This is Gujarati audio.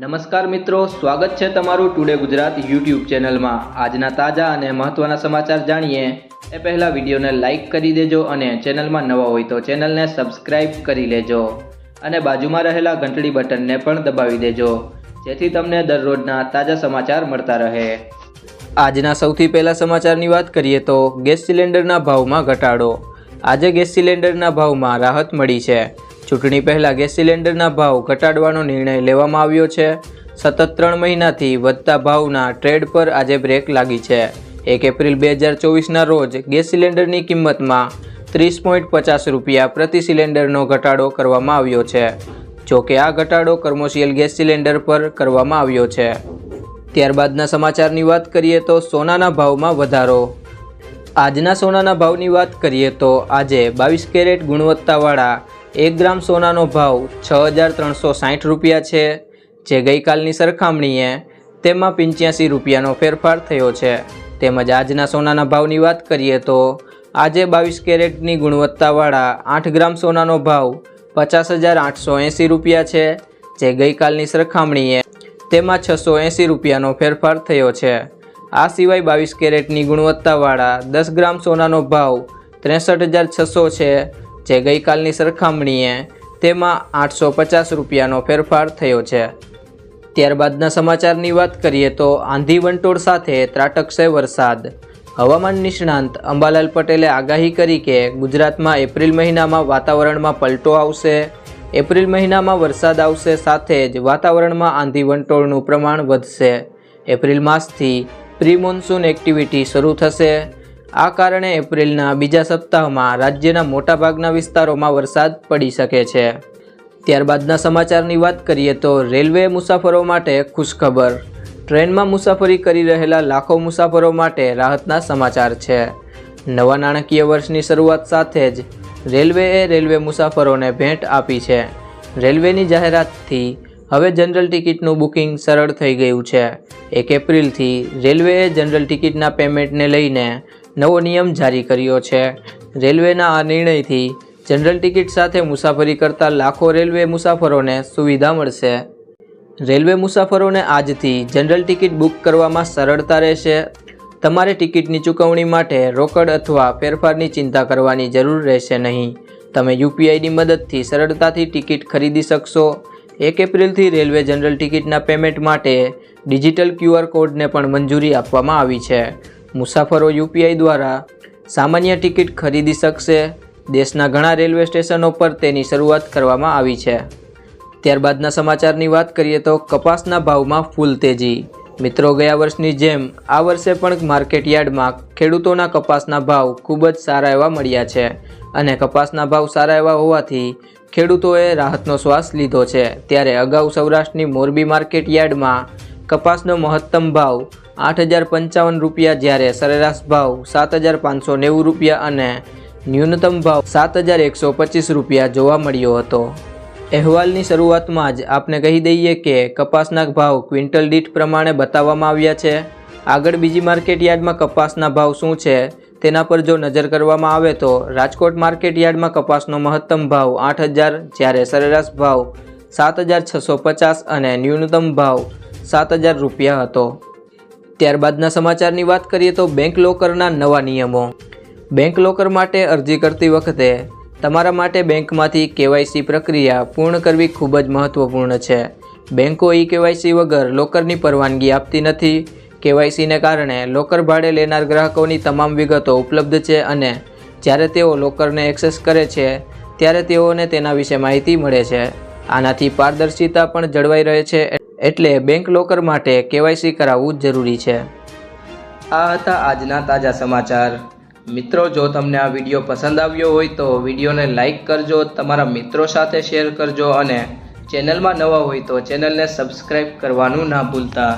નમસ્કાર મિત્રો, સ્વાગત છે તમારું ટુડે ગુજરાત યુટ્યુબ ચેનલમાં. આજના તાજા અને મહત્ત્વના સમાચાર જાણીએ. એ પહેલાં વિડીયોને લાઇક કરી દેજો અને ચેનલમાં નવા હોય તો ચેનલને સબસ્ક્રાઇબ કરી લેજો. અને બાજુમાં રહેલા ઘંટડી બટનને પણ દબાવી દેજો. જેથી તમને દરરોજના તાજા સમાચાર મળતા રહે. આજના સૌથી પહેલા સમાચારની વાત કરીએ તો ગેસ સિલિન્ડરના ભાવમાં ઘટાડો. આજે ગેસ સિલિન્ડરના ભાવમાં રાહત મળી છે. ચૂંટણી પહેલાં ગેસ સિલિન્ડરના ભાવ ઘટાડવાનો નિર્ણય લેવામાં આવ્યો છે. સતત ત્રણ મહિનાથી વધતા ભાવના ટ્રેડ પર આજે બ્રેક લાગી છે. એક એપ્રિલ બે હજાર ચોવીસના રોજ ગેસ સિલિન્ડરની કિંમતમાં ત્રીસ પોઈન્ટ પચાસ રૂપિયા પ્રતિ સિલિન્ડરનો ઘટાડો કરવામાં આવ્યો છે. જો કે આ ઘટાડો કમર્શિયલ ગેસ સિલિન્ડર પર કરવામાં આવ્યો છે. ત્યારબાદના સમાચારની વાત કરીએ તો સોનાના ભાવમાં વધારો. આજના સોનાના ભાવની વાત કરીએ તો આજે બાવીસ કેરેટ ગુણવત્તાવાળા એક ગ્રામ સોનાનો ભાવ છ હજાર ત્રણસો સાઠ રૂપિયા છે, જે ગઈકાલની સરખામણીએ તેમાં પંચ્યાસી રૂપિયાનો ફેરફાર થયો છે. તેમજ આજના સોનાના ભાવની વાત કરીએ તો આજે બાવીસ કેરેટની ગુણવત્તાવાળા આઠ ગ્રામ સોનાનો ભાવ પચાસ હજાર આઠસો એંસી રૂપિયા છે, જે ગઈકાલની સરખામણીએ તેમાં છસો એંસી રૂપિયાનો ફેરફાર થયો છે. આ સિવાય બાવીસ કેરેટની ગુણવત્તાવાળા દસ ગ્રામ સોનાનો ભાવ ત્રેસઠ હજાર છસો છે જે ગઈકાલની સરખામણીએ તેમાં આઠસો પચાસ રૂપિયાનો ફેરફાર થયો છે. ત્યારબાદના સમાચારની વાત કરીએ તો આંધી વંટોળ સાથે ત્રાટકશે વરસાદ. હવામાન નિષ્ણાંત અંબાલાલ પટેલે આગાહી કરી કે ગુજરાતમાં એપ્રિલ મહિનામાં વાતાવરણમાં પલટો આવશે. એપ્રિલ મહિનામાં વરસાદ આવશે સાથે જ વાતાવરણમાં આંધી વંટોળનું પ્રમાણ વધશે. એપ્રિલ માસથી પ્રી મોન્સૂન એક્ટિવિટી શરૂ થશે. આ કારણે એપ્રિલના બીજા સપ્તાહમાં રાજ્યના મોટાભાગના વિસ્તારોમાં વરસાદ પડી શકે છે. ત્યારબાદના સમાચારની વાત કરીએ તો રેલવે મુસાફરો માટે ખુશખબર. ટ્રેનમાં મુસાફરી કરી રહેલા લાખો મુસાફરો માટે રાહતના સમાચાર છે. નવા નાણાકીય વર્ષની શરૂઆત સાથે જ રેલવેએ રેલવે મુસાફરોને ભેટ આપી છે. રેલવેની જાહેરાતથી હવે જનરલ ટિકિટનું બુકિંગ સરળ થઈ ગયું છે. એક એપ્રિલથી રેલવેએ જનરલ ટિકિટના પેમેન્ટને લઈને નવો નિયમ જારી કર્યો છે. રેલવેના આ નિર્ણયથી જનરલ ટિકિટ સાથે મુસાફરી કરતા લાખો રેલવે મુસાફરોને સુવિધા મળશે. રેલવે મુસાફરોને આજથી જનરલ ટિકિટ બુક કરવામાં સરળતા રહેશે. તમારે ટિકિટની ચૂકવણી માટે રોકડ અથવા ફેરફારની ચિંતા કરવાની જરૂર રહેશે નહીં. તમે યુપીઆઈની મદદથી સરળતાથી ટિકિટ ખરીદી શકશો. એક એપ્રિલથી રેલવે જનરલ ટિકિટના પેમેન્ટ માટે ડિજિટલ ક્યુઆર કોડને પણ મંજૂરી આપવામાં આવી છે. મુસાફરો યુપીઆઈ દ્વારા સામાન્ય ટિકિટ ખરીદી શકશે. દેશના ઘણા રેલવે સ્ટેશનો પર તેની શરૂઆત કરવામાં આવી છે. ત્યારબાદના સમાચારની વાત કરીએ તો કપાસના ભાવમાં ફૂલ તેજી. મિત્રો, ગયા વર્ષની જેમ આ વર્ષે પણ માર્કેટ યાર્ડમાં ખેડૂતોના કપાસના ભાવ ખૂબ જ સારા એવા મળ્યા છે અને કપાસના ભાવ સારા એવા હોવાથી ખેડૂતોએ રાહતનો શ્વાસ લીધો છે. ત્યારે અગાઉ સૌરાષ્ટ્રની મોરબી માર્કેટ યાર્ડમાં કપાસનો મહત્તમ ભાવ આઠ હજાર પંચાવન રૂપિયા જ્યારે સરેરાશ ભાવ સાત હજાર પાંચસો નેવું રૂપિયા અને ન્યૂનતમ ભાવ સાત હજાર એકસો પચીસ રૂપિયા જોવા મળ્યો હતો. અહેવાલની શરૂઆતમાં જ આપને કહી દઈએ કે કપાસના ભાવ ક્વિન્ટલ દીઠ પ્રમાણે બતાવવામાં આવ્યા છે. આગળ બીજી માર્કેટ યાર્ડમાં કપાસના ભાવ શું છે તેના પર જો નજર કરવામાં આવે તો રાજકોટ માર્કેટ યાર્ડમાં કપાસનો મહત્તમ ભાવ આઠ હજાર, જ્યારે સરેરાશ ભાવ સાત હજાર છસો પચાસ અને ન્યૂનતમ ભાવ સાત હજાર રૂપિયા હતો. ત્યારબાદના સમાચારની વાત કરીએ તો બેંક લોકરના નવા નિયમો. બેંક લોકર માટે અરજી કરતી વખતે તમારા માટે બેંકમાંથી કેવાયસી પ્રક્રિયા પૂર્ણ કરવી ખૂબ જ મહત્ત્વપૂર્ણ છે. બેંકો ઈ કેવાયસી વગર લોકરની પરવાનગી આપતી નથી. કેવાયસીને કારણે લોકર ભાડે લેનાર ગ્રાહકોની તમામ વિગતો ઉપલબ્ધ છે અને જ્યારે તેઓ લોકરને એક્સેસ કરે છે, ત્યારે તેઓને તેના વિશે માહિતી મળે છે. આનાથી પારદર્શિતા પણ જળવાઈ રહે છે. એટલે બેંક લોકર માટે કેવાયસી કરાવવું જરૂરી છે. આ હતા આજના તાજા સમાચાર. મિત્રો, જો તમને આ વીડિયો પસંદ આવ્યો હોય તો વિડીયોને લાઇક કરજો, તમારા મિત્રો સાથે શેર કરજો અને ચેનલમાં નવા હોય તો ચેનલને સબસ્ક્રાઈબ કરવાનું ના ભૂલતા.